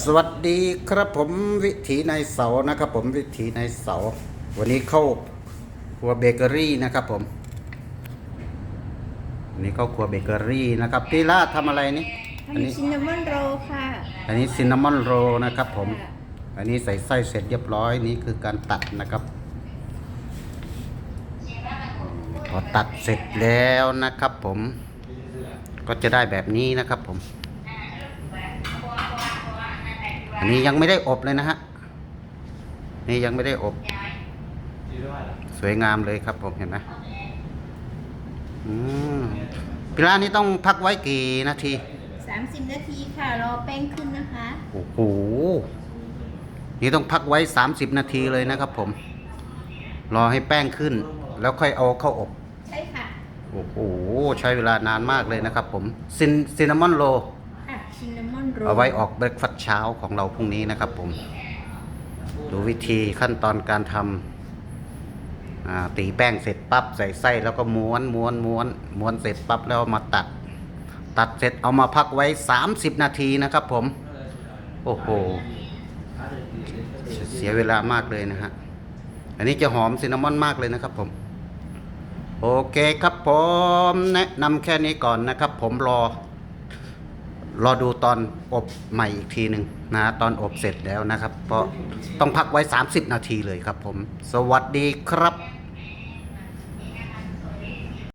สวัสดีครับผมวิถีในเสานะครับผมวิถีในเสา วันนี้เข้าครัวเบเกอรี่นะครับผมวันนี้เข้าครัวเบเกอรี่นะครับพี่ลาดทำอะไรนี่อัอันนนี้นี้ซินนามอนโรลค่ะอันนี้ซินนามอนโรนะครับผม อันนี้ใส่ไส้เสร็จเรียบร้อยนี่คือการตัดนะครับพอตัดเสร็จแล้วนะครับผม ก็จะได้แบบนี้นะครับผม อันนี้ยังไม่ได้อบเลยนะฮะ นี่ยังไม่ได้อบ สวยงามเลยครับผมเห็นไหมอืมพิลานี่ต้องพักไว้กี่นาที 30 นาทีค่ะ รอแป้งขึ้นนะคะ โอ้โห นี่ต้องพักไว้ 30 นาทีเลยนะครับผม รอให้แป้งขึ้น แล้วค่อยเอาเข้าอบ ใช่ค่ะ โอ้โห ใช้เวลานานมากเลยนะครับผม ซินซินนามอนโรอะซินนา มอนโรเอาไว้ออกเบรกฟาสต์เช้าของเราพรุ่งนี้นะครับผมดูวิธีขั้นตอนการทำตีแป้งเสร็จปั๊บใส่ไส้แล้วก็ม้วนม้วนม้วนม้วนเสร็จปั๊บแล้วมาตัด ตัดเสร็จเอามาพักไว้ 30 นาทีนะครับผม โอ้โห เสียเวลามากเลยนะฮะ อันนี้จะหอมซินนามอนมากเลยนะครับผมโอเคครับผม แนะนำแค่นี้ก่อนนะครับผมรอ รอดูตอนอบใหม่อีกทีหนึ่งนะตอนอบเสร็จแล้วนะครับ เพราะต้องพักไว้ 30 นาทีเลยครับผม สวัสดีครับ